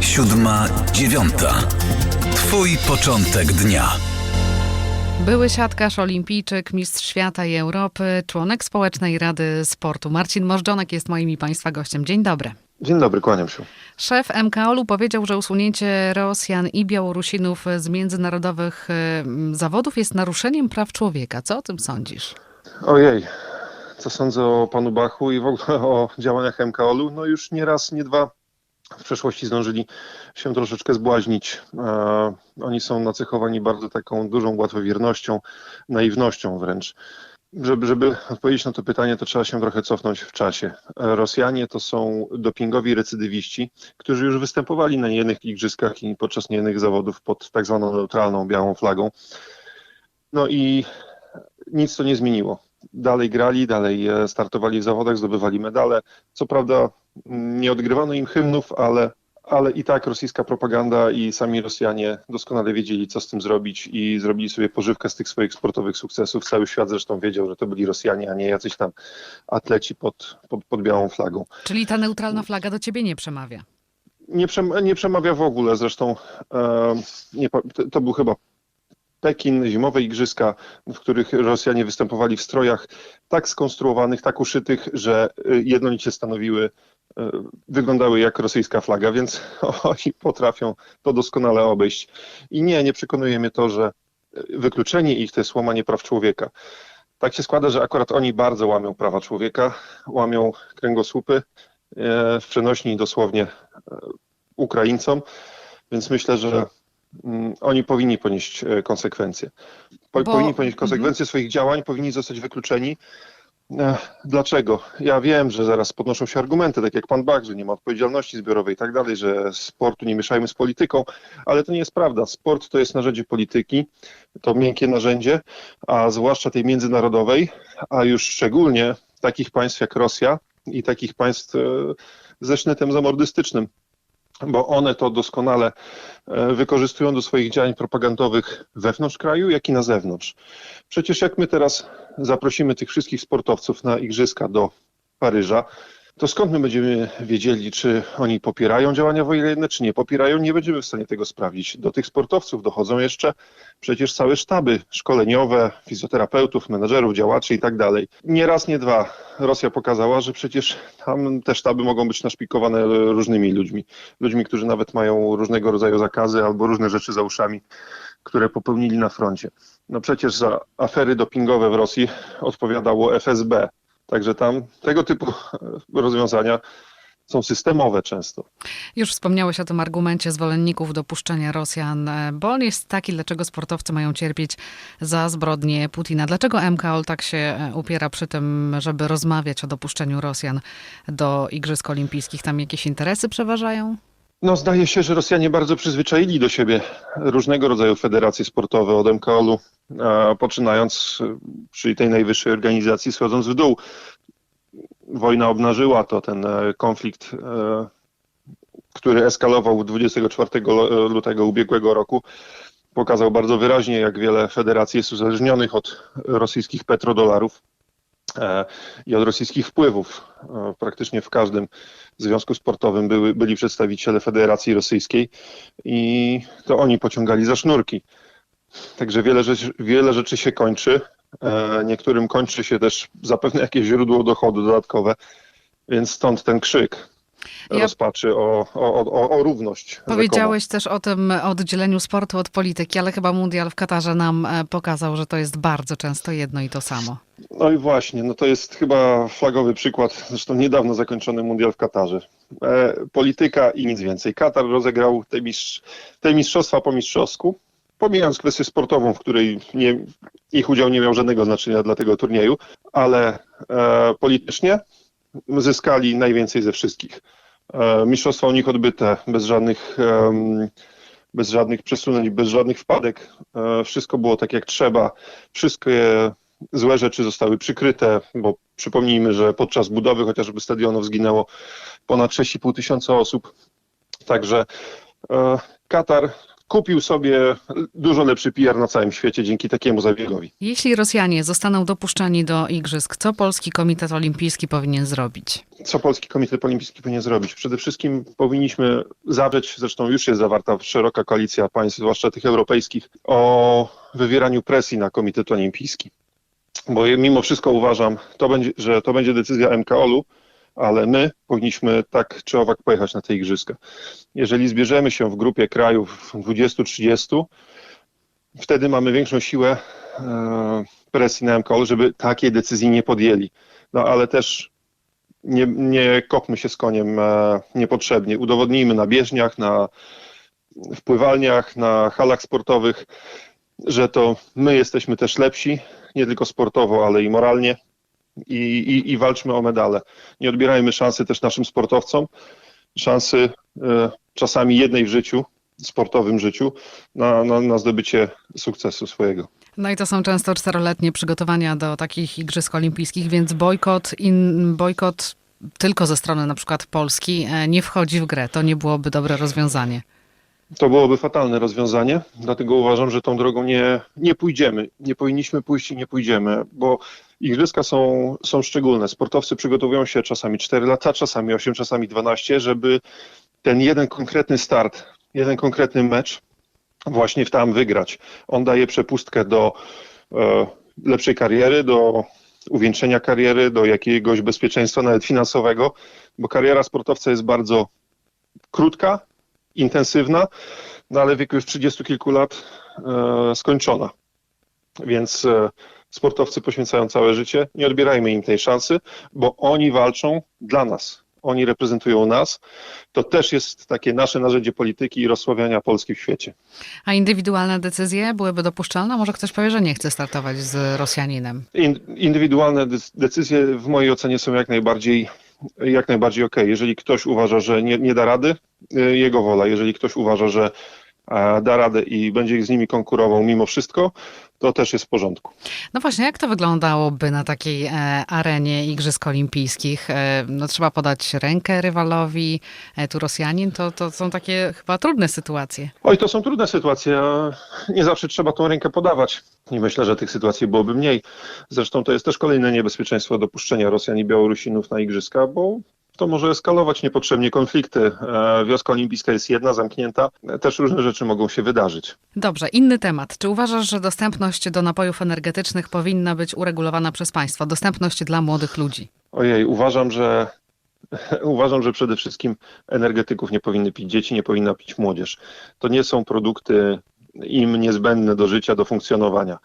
Siódma, dziewiąta. Twój początek dnia. Były siatkarz, olimpijczyk, mistrz świata i Europy, członek Społecznej Rady Sportu. Marcin Możdżonek jest moim i Państwa gościem. Dzień dobry. Dzień dobry, kłaniam się. Szef MKOL-u powiedział, że usunięcie Rosjan i Białorusinów z międzynarodowych e, zawodów jest naruszeniem praw człowieka. Co o tym sądzisz? Ojej, co sądzę o panu Bachu i w ogóle o działaniach MKOL-u? No już nie raz, nie dwa w przeszłości zdążyli się troszeczkę zbłaźnić. E, oni są nacechowani bardzo taką dużą łatwowiernością, naiwnością wręcz. Żeby, żeby odpowiedzieć na to pytanie, to trzeba się trochę cofnąć w czasie. E, Rosjanie to są dopingowi recydywiści, którzy już występowali na niejednych igrzyskach i podczas niejednych zawodów pod tak zwaną neutralną białą flagą. No i nic to nie zmieniło. Dalej grali, dalej e, startowali w zawodach, zdobywali medale. Co prawda nie odgrywano im hymnów, ale, ale i tak rosyjska propaganda i sami Rosjanie doskonale wiedzieli, co z tym zrobić i zrobili sobie pożywkę z tych swoich sportowych sukcesów. Cały świat zresztą wiedział, że to byli Rosjanie, a nie jacyś tam atleci pod, pod, pod białą flagą. Czyli ta neutralna flaga do ciebie nie przemawia. Nie, przem- nie przemawia w ogóle. Zresztą e, nie, to był chyba Pekin, zimowe igrzyska, w których Rosjanie występowali w strojach tak skonstruowanych, tak uszytych, że y, jednolicie stanowiły, y, wyglądały jak rosyjska flaga, więc oni potrafią to doskonale obejść. I nie, nie przekonuje mnie to, że y, wykluczenie ich to jest łamanie praw człowieka. Tak się składa, że akurat oni bardzo łamią prawa człowieka, łamią kręgosłupy, w przenośni dosłownie Ukraińcom, więc myślę, że mm, oni powinni ponieść e, konsekwencje. Po, Bo- Powinni ponieść konsekwencje swoich działań, powinni zostać wykluczeni. E, Dlaczego? Ja wiem, że zaraz podnoszą się argumenty, tak jak pan Bach, że nie ma odpowiedzialności zbiorowej i tak dalej, że sportu nie mieszajmy z polityką, ale to nie jest prawda. Sport to jest narzędzie polityki, to miękkie narzędzie, a zwłaszcza tej międzynarodowej, a już szczególnie takich państw jak Rosja i takich państw e, ze sznytem zamordystycznym, bo one to doskonale e, wykorzystują do swoich działań propagandowych wewnątrz kraju, jak i na zewnątrz. Przecież jak my teraz zaprosimy tych wszystkich sportowców na igrzyska do Paryża, to skąd my będziemy wiedzieli, czy oni popierają działania wojenne, czy nie popierają? Nie będziemy w stanie tego sprawdzić. Do tych sportowców dochodzą jeszcze przecież całe sztaby szkoleniowe, fizjoterapeutów, menedżerów, działaczy i tak dalej. Nie raz, nie dwa Rosja pokazała, że przecież tam te sztaby mogą być naszpikowane różnymi ludźmi. Ludźmi, którzy nawet mają różnego rodzaju zakazy albo różne rzeczy za uszami, które popełnili na froncie. No przecież za afery dopingowe w Rosji odpowiadało FSB. Także tam tego typu rozwiązania są systemowe często. Już wspomniałeś o tym argumencie zwolenników dopuszczenia Rosjan, bo on jest taki, dlaczego sportowcy mają cierpieć za zbrodnie Putina. Dlaczego MKOL tak się e, upiera przy tym, żeby rozmawiać o dopuszczeniu Rosjan do Igrzysk Olimpijskich? Tam jakieś interesy przeważają? No, zdaje się, że Rosjanie bardzo przyzwyczaili do siebie różnego rodzaju federacje sportowe od MKOL-u, poczynając przy tej najwyższej organizacji, schodząc w dół. Wojna obnażyła to, ten e, konflikt, e, który eskalował 24 lo- lutego ubiegłego roku, pokazał bardzo wyraźnie, jak wiele federacji jest uzależnionych od rosyjskich petrodolarów e, i od rosyjskich wpływów. E, Praktycznie w każdym związku sportowym były, byli przedstawiciele Federacji Rosyjskiej i to oni pociągali za sznurki. Także wiele rzeczy, wiele rzeczy się kończy. E, Niektórym kończy się też zapewne jakieś źródło dochodu dodatkowe, więc stąd ten krzyk rozpaczy o, o, o, o równość. rzekomo. Powiedziałeś też o tym oddzieleniu sportu od polityki, ale chyba Mundial w Katarze nam e, pokazał, że to jest bardzo często jedno i to samo. No i właśnie, no to jest chyba flagowy przykład, zresztą niedawno zakończony mundial w Katarze. E, polityka i nic więcej. Katar rozegrał te, mistrz, te mistrzostwa po mistrzowsku, pomijając kwestię sportową, w której nie, ich udział nie miał żadnego znaczenia dla tego turnieju, ale e, politycznie zyskali najwięcej ze wszystkich. E, mistrzostwa u nich odbyte bez żadnych, bez żadnych przesunęć, bez żadnych wpadek. E, wszystko było tak jak trzeba. Wszystkie złe rzeczy zostały przykryte, bo przypomnijmy, że podczas budowy chociażby stadionów zginęło ponad 6,5 tysiąca osób. Także e, Katar, kupił sobie dużo lepszy PR na całym świecie dzięki takiemu zabiegowi. Jeśli Rosjanie zostaną dopuszczeni do igrzysk, co Polski Komitet Olimpijski powinien zrobić? Co Polski Komitet Olimpijski powinien zrobić? Przede wszystkim powinniśmy zawrzeć, zresztą już jest zawarta szeroka koalicja państw, zwłaszcza tych europejskich, o wywieraniu presji na Komitet Olimpijski. Bo mimo wszystko uważam, to będzie, że to będzie decyzja MKOL-u, ale my powinniśmy tak czy owak pojechać na te igrzyska. Jeżeli zbierzemy się w grupie krajów 20-30, wtedy mamy większą siłę e, presji na MKOL, żeby takiej decyzji nie podjęli. No ale też nie, nie kopmy się z koniem e, niepotrzebnie. Udowodnijmy na bieżniach, na w pływalniach, na halach sportowych, że to my jesteśmy też lepsi, nie tylko sportowo, ale i moralnie i, i, i walczmy o medale. Nie odbierajmy szansy też naszym sportowcom, szansy e, czasami jednej w życiu, sportowym życiu, na, na, na zdobycie sukcesu swojego. No i to są często czteroletnie przygotowania do takich igrzysk olimpijskich, więc bojkot, in, bojkot tylko ze strony na przykład Polski e, nie wchodzi w grę. To nie byłoby dobre rozwiązanie. To byłoby fatalne rozwiązanie, dlatego uważam, że tą drogą nie, nie pójdziemy. Nie powinniśmy pójść i nie pójdziemy, bo igrzyska są, są szczególne. Sportowcy przygotowują się czasami 4 lata, czasami 8, czasami 12, żeby ten jeden konkretny start, jeden konkretny mecz właśnie w tam wygrać. On daje przepustkę do e, lepszej kariery, do uwieńczenia kariery, do jakiegoś bezpieczeństwa nawet finansowego, bo kariera sportowca jest bardzo krótka, intensywna, no ale w wieku już 30 kilku lat e, skończona. Więc e, sportowcy poświęcają całe życie. Nie odbierajmy im tej szansy, bo oni walczą dla nas. Oni reprezentują nas. To też jest takie nasze narzędzie polityki i rozsławiania Polski w świecie. A indywidualne decyzje byłyby dopuszczalne? Może ktoś powie, że nie chce startować z Rosjaninem. In, indywidualne dec- decyzje w mojej ocenie są jak najbardziej jak najbardziej okej. Jeżeli ktoś uważa, że nie, nie da rady, y, jego wola. Jeżeli ktoś uważa, że da radę i będzie z nimi konkurował mimo wszystko, to też jest w porządku. No właśnie, jak to wyglądałoby na takiej e, arenie Igrzysk Olimpijskich? E, no, trzeba podać rękę rywalowi, e, tu Rosjanin, to, to są takie chyba trudne sytuacje. Oj, to są trudne sytuacje. a Nie zawsze trzeba tą rękę podawać. I myślę, że tych sytuacji byłoby mniej. Zresztą to jest też kolejne niebezpieczeństwo dopuszczenia Rosjan i Białorusinów na igrzyska, bo to może eskalować niepotrzebnie konflikty. E, Wioska olimpijska jest jedna, zamknięta. E, Też różne rzeczy mogą się wydarzyć. Dobrze, inny temat. Czy uważasz, że dostępność do napojów energetycznych powinna być uregulowana przez państwo? Dostępność dla młodych ludzi? Ojej, uważam, że uważam, że przede wszystkim energetyków nie powinny pić dzieci, nie powinna pić młodzież. To nie są produkty im niezbędne do życia, do funkcjonowania.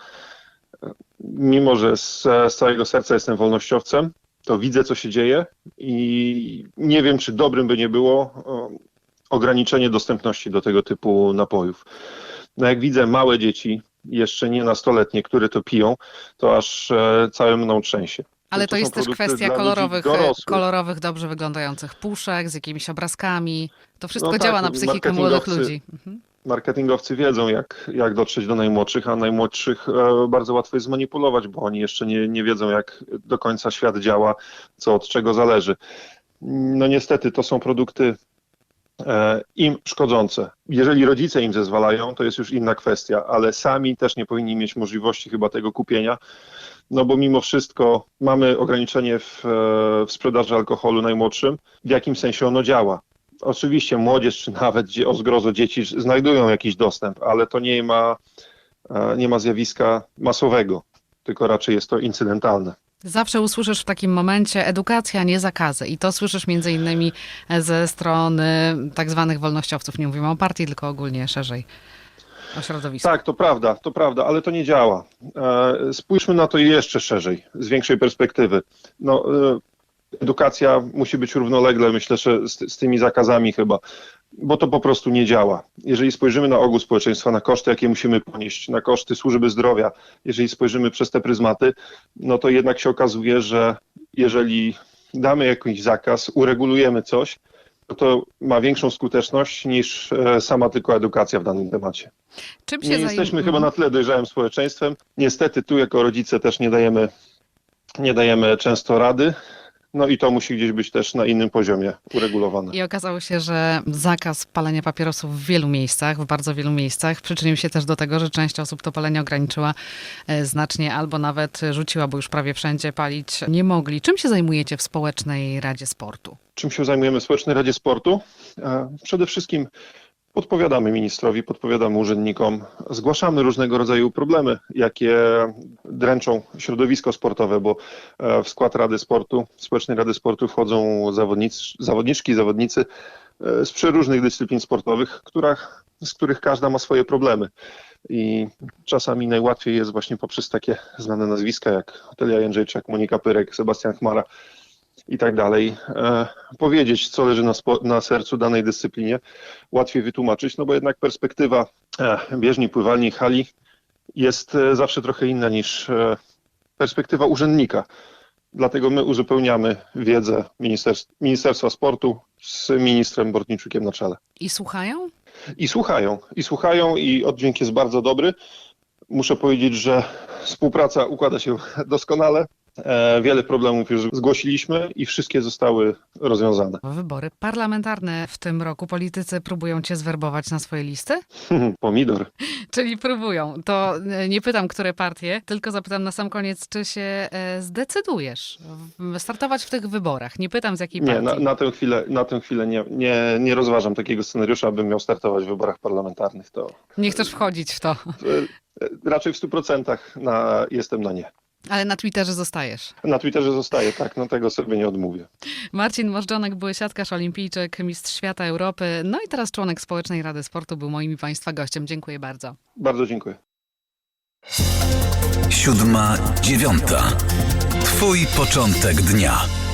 Mimo, że z, z całego serca jestem wolnościowcem, to widzę, co się dzieje i nie wiem, czy dobrym by nie było o, ograniczenie dostępności do tego typu napojów. No jak widzę małe dzieci, jeszcze nie nastoletnie, które to piją, to aż e, całe mną trzęsie. Ale to, są jest też kwestia kolorowych, dorosłych. kolorowych, dobrze wyglądających puszek z jakimiś obrazkami. To wszystko No tak, działa na psychikę młodych ludzi. Mhm. Marketingowcy wiedzą, jak, jak dotrzeć do najmłodszych, a najmłodszych e, bardzo łatwo jest zmanipulować, bo oni jeszcze nie, nie wiedzą, jak do końca świat działa, co od czego zależy. No niestety to są produkty e, im szkodzące. Jeżeli rodzice im zezwalają, to jest już inna kwestia, ale sami też nie powinni mieć możliwości chyba tego kupienia, no bo mimo wszystko mamy ograniczenie w, e, w sprzedaży alkoholu najmłodszym. W jakim sensie ono działa? Oczywiście młodzież, czy nawet o zgrozo dzieci znajdują jakiś dostęp, ale to nie ma, e, nie ma zjawiska masowego, tylko raczej jest to incydentalne. Zawsze usłyszysz w takim momencie edukacja, nie zakazy. I to słyszysz między innymi ze strony tak zwanych wolnościowców. Nie mówimy o partii, tylko ogólnie szerzej o środowisku. Tak, to prawda, to prawda, ale to nie działa. E, Spójrzmy na to jeszcze szerzej, z większej perspektywy. No, e, edukacja musi być równolegle, myślę, że z, z tymi zakazami chyba, bo to po prostu nie działa. Jeżeli spojrzymy na ogół społeczeństwa, na koszty, jakie musimy ponieść, na koszty służby zdrowia, jeżeli spojrzymy przez te pryzmaty, no to jednak się okazuje, że jeżeli damy jakiś zakaz, uregulujemy coś, to, to ma większą skuteczność niż e, sama tylko edukacja w danym temacie. Czym się Nie jesteśmy chyba na tyle dojrzałym społeczeństwem. Niestety tu jako rodzice też nie dajemy, nie dajemy często rady. No i to musi gdzieś być też na innym poziomie uregulowane. I okazało się, że zakaz palenia papierosów w wielu miejscach, w bardzo wielu miejscach, przyczynił się też do tego, że część osób to palenie ograniczyła e, znacznie albo nawet rzuciła, bo już prawie wszędzie palić nie mogli. Czym się zajmujecie w Społecznej Radzie Sportu? Czym się zajmujemy w Społecznej Radzie Sportu? E, Przede wszystkim podpowiadamy ministrowi, podpowiadamy urzędnikom, zgłaszamy różnego rodzaju problemy, jakie dręczą środowisko sportowe, bo e, w skład Rady Sportu, Społecznej Rady Sportu wchodzą zawodnicy, zawodniczki, zawodnicy e, z przeróżnych dyscyplin sportowych, z których każda ma swoje problemy. I czasami najłatwiej jest właśnie poprzez takie znane nazwiska jak Telia Jędrzejczak, Monika Pyrek, Sebastian Chmara, i tak dalej, e, powiedzieć, co leży na, na sercu danej dyscyplinie, łatwiej wytłumaczyć, no bo jednak perspektywa e, bieżni, pływalni, hali jest e, zawsze trochę inna niż perspektywa urzędnika. Dlatego my uzupełniamy wiedzę Ministerstw, Ministerstwa Sportu z ministrem Bortniczukiem na czele. I słuchają? I słuchają, i słuchają, i oddźwięk jest bardzo dobry. Muszę powiedzieć, że współpraca układa się doskonale. E, Wiele problemów już zgłosiliśmy i wszystkie zostały rozwiązane. Wybory parlamentarne w tym roku politycy próbują cię zwerbować na swoje listy? Pomidor. Czyli próbują. To e, nie pytam, które partie, tylko zapytam na sam koniec, czy się e, zdecydujesz startować w tych wyborach. Nie pytam z jakiej Nie, partii. na, na tę chwilę, na tę chwilę nie, nie, nie rozważam takiego scenariusza, abym miał startować w wyborach parlamentarnych. To Nie chcesz wchodzić w to, raczej w 100% na, jestem na nie. Ale na Twitterze zostajesz. Na Twitterze zostaję, tak, no tego sobie nie odmówię. Marcin Możdżonek, były siatkarz, olimpijczyk, mistrz świata Europy, no i teraz członek Społecznej Rady Sportu, był moim i Państwa gościem. Dziękuję bardzo. Bardzo dziękuję. Siódma, dziewiąta. Twój początek dnia.